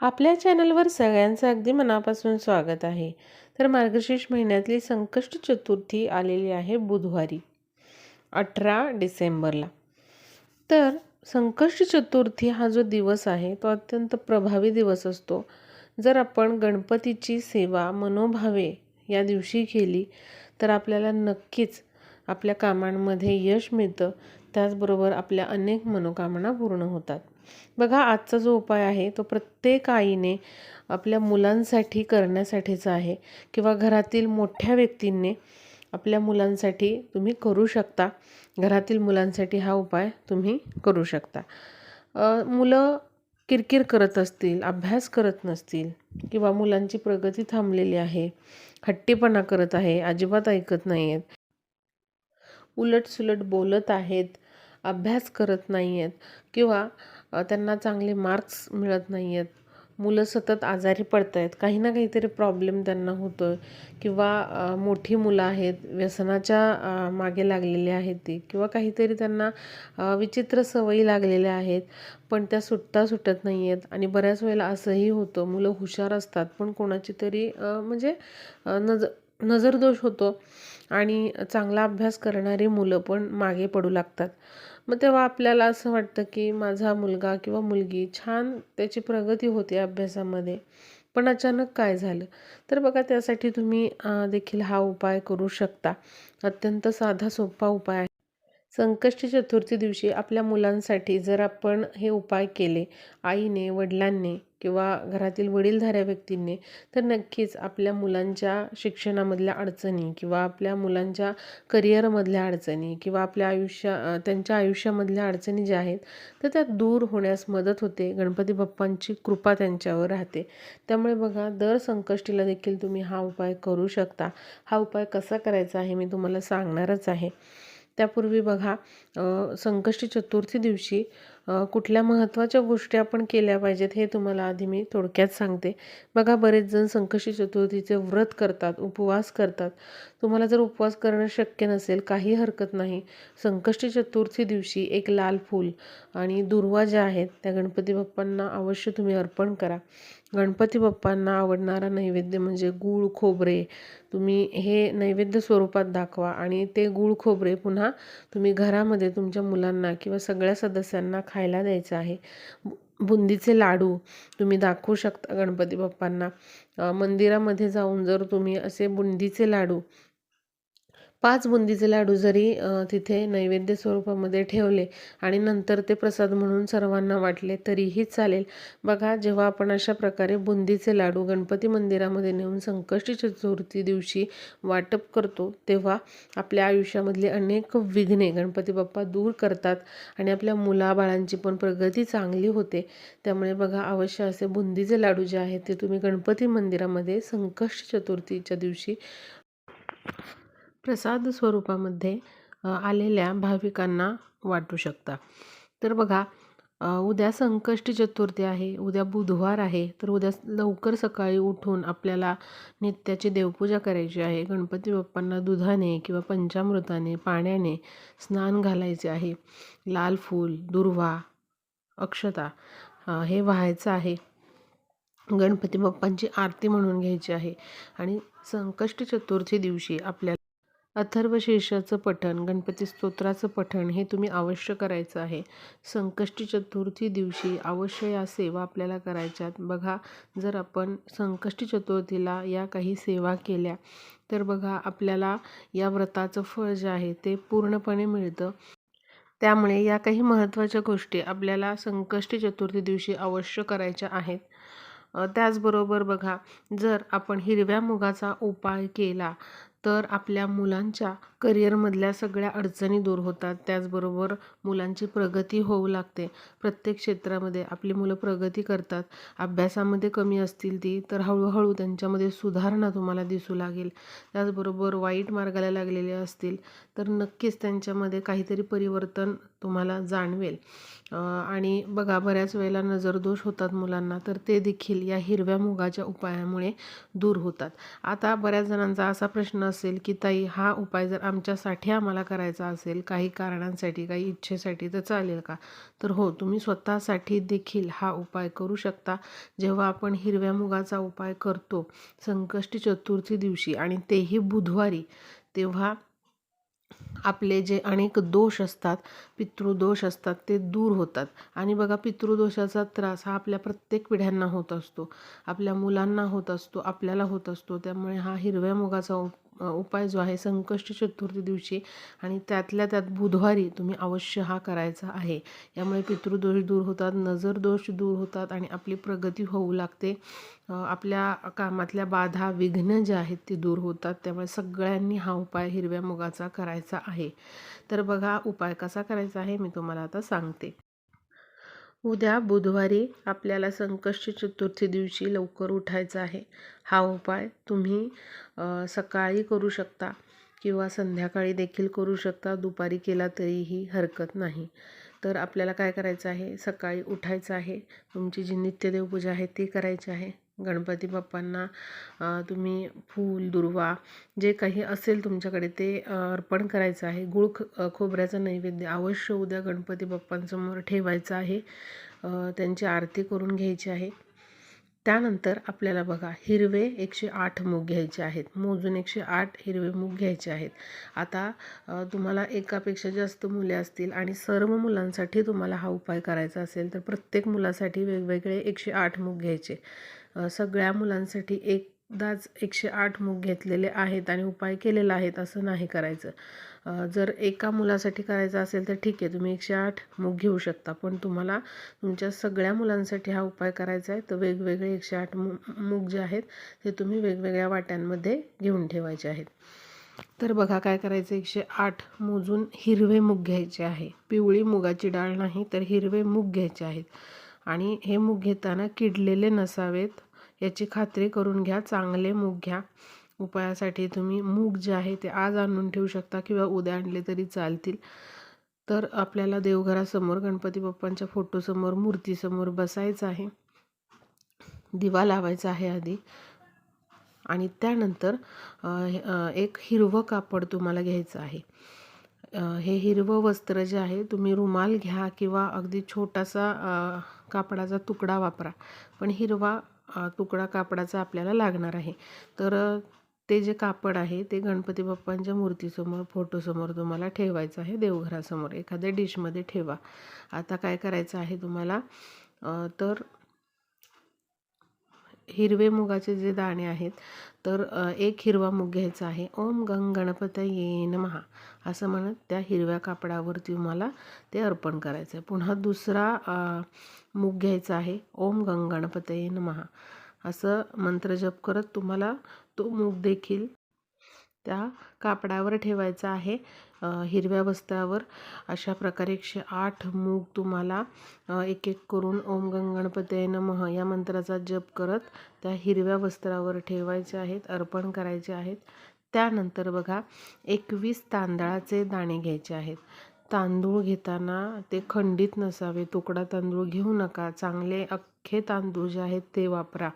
आपल्या चॅनलवर सगळ्यांचं अगदी मनापासून स्वागत आहे. तर मार्गशीर्ष महिन्यातली संकष्ट चतुर्थी आलेली आहे बुधवारी अठरा डिसेंबरला. तर संकष्ट चतुर्थी हा जो दिवस आहे तो अत्यंत प्रभावी दिवस असतो. जर आपण गणपतीची सेवा मनोभावे या दिवशी केली तर आपल्याला नक्कीच आपल्या कामांमध्ये यश मिळतं. त्याचबरोबर आपल्या अनेक मनोकामना पूर्ण होतात. बघा आजचा जो उपाय आहे तो प्रत्येक आईने आपल्या मुलांसाठी करण्यासाठीचा आहे किंवा घरातील मोठ्या व्यक्तींनी आपल्या मुलांसाठी तुम्ही करू शकता. घरातील मुलांसाठी हा उपाय तुम्ही करू शकता. मुलं किरकिर करत असतील अभ्यास करत नसतील किंवा मुलांची प्रगती थांबलेली आहे हट्टीपणा करत आहे अजिबात ऐकत नाही आहेत उलटसुलट बोलत आहेत अभ्यास करत नाही आहेत किंवा त्यांना चांगले मार्क्स मिळत नाही आहेत मुलं सतत आजारी पडत आहेत काही ना काहीतरी प्रॉब्लेम त्यांना होतो आहे किंवा मोठी मुलं आहेत व्यसनाच्या मागे लागलेली आहेत ती. किंवा काहीतरी त्यांना विचित्र सवयी लागलेल्या आहेत पण त्या सुटता सुटत नाही आहेत आणि बऱ्याच वेळेला असंही होतं. मुलं हुशार असतात पण कोणाची तरी म्हणजे नज नजरदोष होतो. आणि चांगला अभ्यास करणारी मुलं पण मागे पडू लागतात. मग तेव्हा आपल्याला असं वाटतं की माझा मुलगा किंवा मुलगी छान त्याची प्रगती होते अभ्यासामध्ये पण अचानक काय झालं? तर बघा त्यासाठी तुम्ही देखील हा उपाय करू शकता. अत्यंत साधा सोपा उपाय आहे. संकष्टी चतुर्थी दिवशी आपल्या मुलांसाठी जर आपण हे उपाय केले आईने वडिलांनी किंवा घरातील वडीलधाऱ्या व्यक्तींनी तर नक्कीच आपल्या मुलांच्या शिक्षणामधल्या अडचणी किंवा आपल्या मुलांच्या करिअरमधल्या अडचणी किंवा आपल्या आयुष्या त्यांच्या आयुष्यामधल्या अडचणी ज्या आहेत तर त्या दूर होण्यास मदत होते. गणपती बाप्पांची कृपा त्यांच्यावर राहते. त्यामुळे बघा दर संकष्टीला देखील तुम्ही हा उपाय करू शकता. हा उपाय कसा करायचा आहे मी तुम्हाला सांगणारच आहे. त्यापूर्वी बघा संकष्टी चतुर्थी दिवशी कुठल्या महत्त्वाच्या गोष्टी आपण केल्या पाहिजेत हे तुम्हाला आधी मी थोडक्यात सांगते. बघा बरेच जण संकष्टी चतुर्थीचे व्रत करतात उपवास करतात. तुम्हाला जर उपवास करणं शक्य नसेल काही हरकत नाही. संकष्टी चतुर्थी दिवशी एक लाल फूल आणि दुर्वा ज्या आहेत त्या गणपती बाप्पांना अवश्य तुम्ही अर्पण करा. गणपती बाप्पांना आवडणारा नैवेद्य म्हणजे गूळ खोबरे. तुम्ही हे नैवेद्य स्वरूपात दाखवा आणि ते गूळ खोबरे पुन्हा तुम्ही घरामध्ये तुमच्या मुलांना किंवा सगळ्या सदस्यांना खायला द्यायचं आहे. बुंदीचे लाडू तुम्ही दाखवू शकता गणपती बाप्पांना. मंदिरामध्ये जाऊन जर तुम्ही असे बुंदीचे लाडू पाच बुंदीचे लाडू जरी तिथे नैवेद्य स्वरूपामध्ये ठेवले आणि नंतर ते प्रसाद म्हणून सर्वांना वाटले तरीही चालेल. बघा जेव्हा आपण अशा प्रकारे बुंदीचे लाडू गणपती मंदिरामध्ये नेऊन संकष्टी चतुर्थी दिवशी वाटप करतो तेव्हा आपल्या आयुष्यामधली अनेक विघ्ने गणपती बाप्पा दूर करतात आणि आपल्या मुलाबाळांची पण प्रगती चांगली होते. त्यामुळे बघा अवश्य असे बुंदीचे लाडू जे आहेत ते तुम्ही गणपती मंदिरामध्ये संकष्ट चतुर्थीच्या दिवशी प्रसाद स्वरूपामध्ये आलेल्या भाविकांना वाटू शकता. तर बघा उद्या संकष्टी चतुर्थी आहे उद्या बुधवार आहे तर उद्या लवकर सकाळी उठून आपल्याला नित्याची देवपूजा करायची आहे. गणपती बाप्पांना दुधाने किंवा पंचामृताने पाण्याने स्नान घालायचे आहे. लाल फूल दुर्वा अक्षता हे व्हायचं आहे. गणपती बाप्पांची आरती म्हणून घ्यायची आहे. आणि संकष्टी चतुर्थी दिवशी आपल्याला अथर्वशीर्षाचं पठण गणपती स्तोत्राचं पठण हे तुम्ही अवश्य करायचं आहे. संकष्टी चतुर्थी दिवशी अवश्य या सेवा आपल्याला करायच्यात. बघा जर आपण संकष्टी चतुर्थीला या काही सेवा केल्या तर बघा आपल्याला या व्रताचं फळ जे आहे ते पूर्णपणे मिळतं. त्यामुळे या काही महत्त्वाच्या गोष्टी आपल्याला संकष्टी चतुर्थी दिवशी अवश्य करायच्या आहेत. त्याचबरोबर बघा जर आपण हिरव्या मुगाचा उपाय केला तर आपल्या मुलांच्या करिअरमधल्या सगळ्या अडचणी दूर होतात. त्याचबरोबर मुलांची प्रगती होऊ लागते. प्रत्येक क्षेत्रामध्ये आपली मुलं प्रगती करतात. अभ्यासामध्ये कमी असतील ती तर हळूहळू त्यांच्यामध्ये सुधारणा तुम्हाला दिसू लागेल. त्याचबरोबर वाईट मार्गाला लागलेले असतील तर नक्कीच त्यांच्यामध्ये काहीतरी परिवर्तन तुम्हाला जाणवेल. आणि बघा बऱ्याच वेळेला नजरदोष होतात मुलांना तर ते देखील या हिरव्या मुगाच्या उपायामुळे दूर होतात. आता बऱ्याच जणांचा असा प्रश्न असेल की ताई हा उपाय जर आमच्यासाठी आम्हाला करायचा असेल काही कारणांसाठी काही इच्छेसाठी तर चालेल का? तर हो तुम्ही स्वतःसाठी देखील हा उपाय करू शकता. जेव्हा आपण हिरव्या मुगाचा उपाय करतो संकष्टी चतुर्थी दिवशी आणि तेही बुधवारी तेव्हा आपले जे अनेक दोष असतात पितृदोष असतात ते दूर होतात. आणि बघा पितृदोषाचा त्रास हा आपल्या प्रत्येक पिढ्यांना होत असतो. आपल्या मुलांना होत असतो आपल्याला होत असतो. त्यामुळे हा हिरव्या मुगाचा उपाय जो आहे संकष्टी चतुर्थी दिवशी आणि त्यातल्या त्यात बुधवारी तुम्ही अवश्य हा करायचा आहे. यामुळे पितृदोष दूर होतात नजर दोष दूर होतात आणि आपली प्रगती होऊ लागते. आपल्या कामातल्या बाधा विघ्न जे आहेत ती दूर होतात. त्यामुळे सगळ्यांनी हा उपाय हिरव्या मुगाचा करायचा आहे. तर बघा उपाय कसा करायचा आहे मी तुम्हाला आता सांगते. उद्या बुधवारी आपल्याला संकष्टी चतुर्थी दिवशी लवकर उठायचं आहे. हा उपाय तुम्ही सकाळी करू शकता किंवा संध्याकाळी देखील करू शकता. दुपारी केला तरीही हरकत नाही. तर आपल्याला काय करायचं आहे? सकाळी उठायचं आहे. तुमची जी नित्यदेवपूजा आहे ती करायची आहे. गणपती बाप्पांना तुम्ही फूल दुर्वा जे काही असेल तुमच्याकडे ते अर्पण करायचं आहे. गुळ ख खोबऱ्याचं नैवेद्य अवश्य उद्या गणपती बाप्पांसमोर ठेवायचं आहे. त्यांची आरती करून घ्यायची आहे. त्यानंतर आपल्याला बघा हिरवे एकशे आठ मूग घ्यायचे आहेत. मोजून एकशे आठ हिरवे मूग घ्यायचे आहेत. आता तुम्हाला एकापेक्षा जास्त मुले असतील आणि सर्व मुलांसाठी तुम्हाला हा उपाय करायचा असेल तर प्रत्येक मुलासाठी वेगवेगळे एकशे आठ मूग घ्यायचे. सगळ्या मुलांसाठी एक एकदाच एकशे आठ मूग घेतलेले आहेत आणि उपाय केलेला आहेत असं नाही करायचं. जर एका मुलासाठी करायचं असेल तर ठीक आहे तुम्ही एकशे आठ मूग घेऊ शकता. पण तुम्हाला तुमच्या सगळ्या मुलांसाठी हा उपाय करायचा आहे. तर वेगवेगळे एकशे आठ मू मूग जे आहेत ते तुम्ही वेगवेगळ्या वाट्यांमध्ये घेऊन ठेवायचे आहेत. तर बघा काय करायचं एकशे आठ मोजून हिरवे मूग घ्यायचे आहे. पिवळी मुगाची डाळ नाही तर हिरवे मूग घ्यायचे आहेत. आणि हे मूग घेताना किडलेले नसावेत. याची खात्री करून घ्या चांगले मूग घ्या. उपायासाठी तुम्ही मूग जे आहे ते आज आणून ठेवू शकता किंवा उद्या आणले तरी चालतील. तर आपल्याला देवघरासमोर गणपती बाप्पांच्या फोटोसमोर मूर्तीसमोर बसायचं आहे. दिवा लावायचा आहे आधी. आणि त्यानंतर एक हिरवं कापड तुम्हाला घ्यायचं आहे. हे हिरवं वस्त्र जे आहे तुम्ही रुमाल घ्या किंवा अगदी छोटासा कापडाचा तुकडा वापरा. पण हिरवा तुकडा कापडाचा आपल्याला लागणार आहे. तर ते जे कापड आहे ते गणपती बाप्पांच्या मूर्तीसमोर फोटोसमोर तुम्हाला ठेवायचं आहे देवघरासमोर. एखाद्या डिशमध्ये ठेवा. आता काय करायचं आहे तुम्हाला? तर हिरवे मुगाचे जे दाणे आहेत तर एक हिरवा मूग घ्यायचा आहे. ओम गंग गणपतये नमहा असं म्हणत त्या हिरव्या कापडावरती तुम्हाला ते अर्पण करायचं आहे. पुन्हा दुसरा मूग घ्यायचा आहे. ओम गंग गणपतये नमहा. असं मंत्रजप करत तुम्हाला तो मूग देखील त्या कापडावर ठेवायचा आहे. हिरव्या वस्त्रावर. अशा प्रकारे एकशे आठ मूग तुम्हाला एक एक करून ओम गणपते नमः या मंत्राचा जप करत त्या हिरव्या वस्त्रावर ठेवायचे आहेत अर्पण करायचे आहेत. त्यानंतर बघा एकवीस तांदळाचे दाणे घ्यायचे आहेत. तांदूळ घेताना ते खंडित नसावे. तुकडा तांदूळ घेऊ नका. चांगले अख्खे तांदूळ जे आहेत ते वापरा.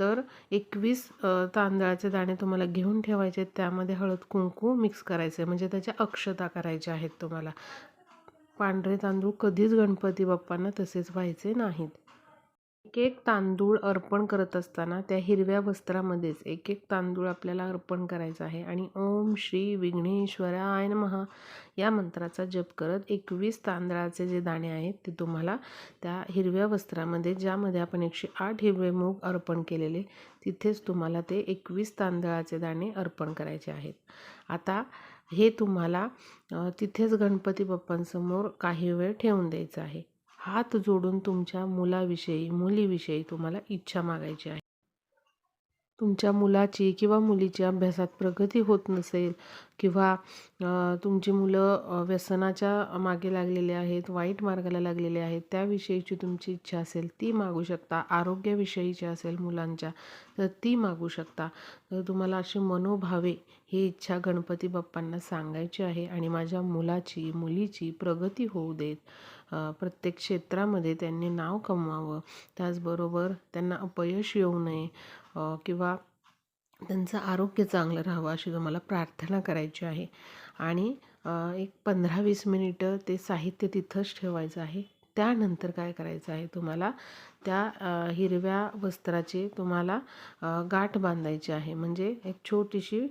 तर एकवीस तांदळाचे दाणे तुम्हाला घेऊन ठेवायचे त्यामध्ये हळद कुंकू मिक्स करायचे म्हणजे त्याच्या अक्षता करायच्या आहेत तुम्हाला. पांढरे तांदूळ कधीच गणपती बाप्पांना तसेच व्हायचे नाहीत. एक एक तांदूळ अर्पण करत असताना त्या हिरव्या वस्त्रामध्येच एक एक तांदूळ आपल्याला अर्पण करायचा आहे. आणि ओम श्री विघ्नेश्वराय महा या मंत्राचा जप करत एकवीस तांदळाचे जे दाणे आहेत ते तुम्हाला त्या हिरव्या वस्त्रामध्ये ज्यामध्ये आपण एकशे आठ हिरवे मूग अर्पण केलेले तिथेच तुम्हाला ते एकवीस तांदळाचे दाणे अर्पण करायचे आहेत. आता हे तुम्हाला तिथेच गणपती बाप्पांसमोर काही वेळ ठेवून द्यायचं आहे. हात जोडून तुमच्या मुलाविषयी मुलीविषयी तुम्हाला इच्छा मागायची आहे. तुमच्या मुलाची किंवा मुलीची अभ्यासात प्रगती होत नसेल किंवा तुमची मुलं व्यसनाच्या मागे लागलेले आहेत वाईट मार्गाला लागलेले आहेत त्याविषयीची तुमची इच्छा असेल ती मागू शकता. आरोग्याविषयीची असेल मुलांच्या तर ती मागू शकता. तर तुम्हाला अशी मनोभावे ही इच्छा गणपती बाप्पांना सांगायची आहे आणि माझ्या मुलाची मुलीची प्रगती होऊ देत. प्रत्येक क्षेत्रामध्ये त्यांनी नाव कमवावं. त्याचबरोबर त्यांना अपयश येऊ नये किंवा त्यांचं आरोग्य चांगलं राहावं अशी तुम्हाला प्रार्थना करायची आहे. आणि एक पंधरा वीस मिनिटं ते साहित्य तिथंच ठेवायचं आहे. त्यानंतर काय करायचं आहे तुम्हाला? त्या हिरव्या वस्त्राचे तुम्हाला गाठ बांधायची आहे. म्हणजे एक छोटीशी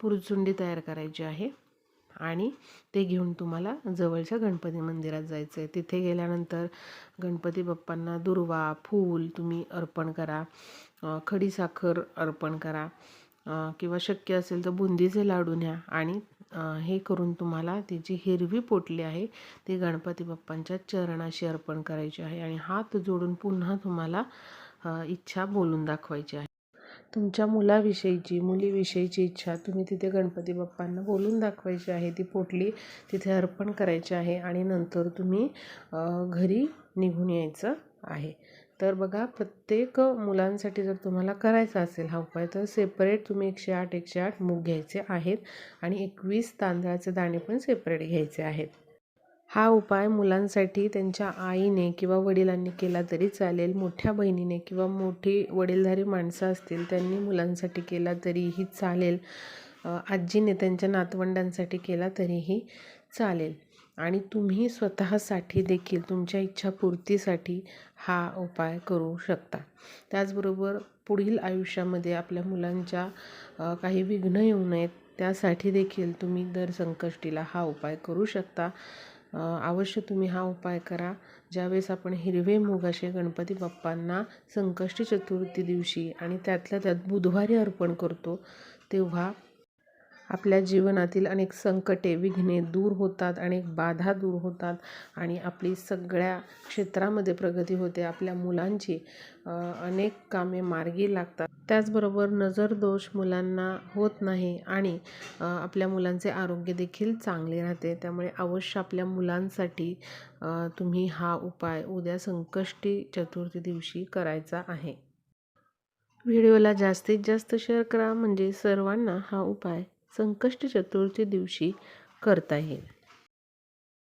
पुरचुंडी तयार करायची आहे. आणि ते घेऊन तुम्हाला जवळच्या गणपती मंदिरात जायचं आहे तिथे गेल्यानंतर गणपती बाप्पांना दुर्वा फूल तुम्ही अर्पण करा. खडीसाखर अर्पण करा. किंवा शक्य असेल तर बुंदीचे लाडू न्या आणि हे करून तुम्हाला ती जी हिरवी पोटली आहे ती गणपती बाप्पांच्या चरणाशी अर्पण करायची आहे. आणि हात जोडून पुन्हा तुम्हाला इच्छा बोलून दाखवायची आहे. तुमच्या मुलाविषयीची मुलीविषयीची इच्छा तुम्ही तिथे गणपती बाप्पांना बोलून दाखवायची आहे. ती पोटली तिथे अर्पण करायची आहे आणि नंतर तुम्ही घरी निघून यायचं आहे. तर बघा प्रत्येक मुलांसाठी जर तुम्हाला करायचा असेल हा उपाय तर सेपरेट तुम्ही एकशे आठ एकशे आठ मूग घ्यायचे आहेत आणि एकवीस तांदळाचे दाणे पण सेपरेट घ्यायचे आहेत. हा उपाय मुलांसाठी त्यांच्या आईने किंवा वडिलांनी केला तरी चालेल मोठ्या बहिणीने किंवा मोठी वडीलधारी माणसं असतील त्यांनी मुलांसाठी केला तरीही चालेल. आजीने त्यांच्या नातवंडांसाठी केला तरीही चालेल. आणि तुम्ही स्वतःसाठी देखील तुमच्या इच्छापूर्तीसाठी हा उपाय करू शकता. त्याचबरोबर पुढील आयुष्यामध्ये आपल्या मुलांच्या काही विघ्न येऊ नयेत त्यासाठी देखील तुम्ही दर संकष्टीला हा उपाय करू शकता. अवश्य तुम्ही हा उपाय करा. ज्यावेळेस आपण हिरवे मूग असे गणपती बाप्पांना संकष्टी चतुर्थी दिवशी आणि त्यातल्या त्यात बुधवारी अर्पण करतो तेव्हा आपल्या जीवनातील अनेक संकटे विघ्ने दूर होतात अनेक बाधा दूर होतात आणि आपली सगळ्या क्षेत्रामध्ये प्रगती होते. आपल्या मुलांची अनेक कामे मार्गी लागतात. त्याचबरोबर नजर दोष मुलांना होत नाही आणि आपल्या मुलांचे आरोग्य देखील चांगले राहते. त्यामुळे अवश्य आपल्या मुलांसाठी तुम्ही हा उपाय उद्या संकष्टी चतुर्थी दिवशी करायचा आहे. व्हिडिओला जास्तीत जास्त शेअर करा. म्हणजे सर्वांना हा उपाय संकष्टी चतुर्थी दिवशी करता येईल.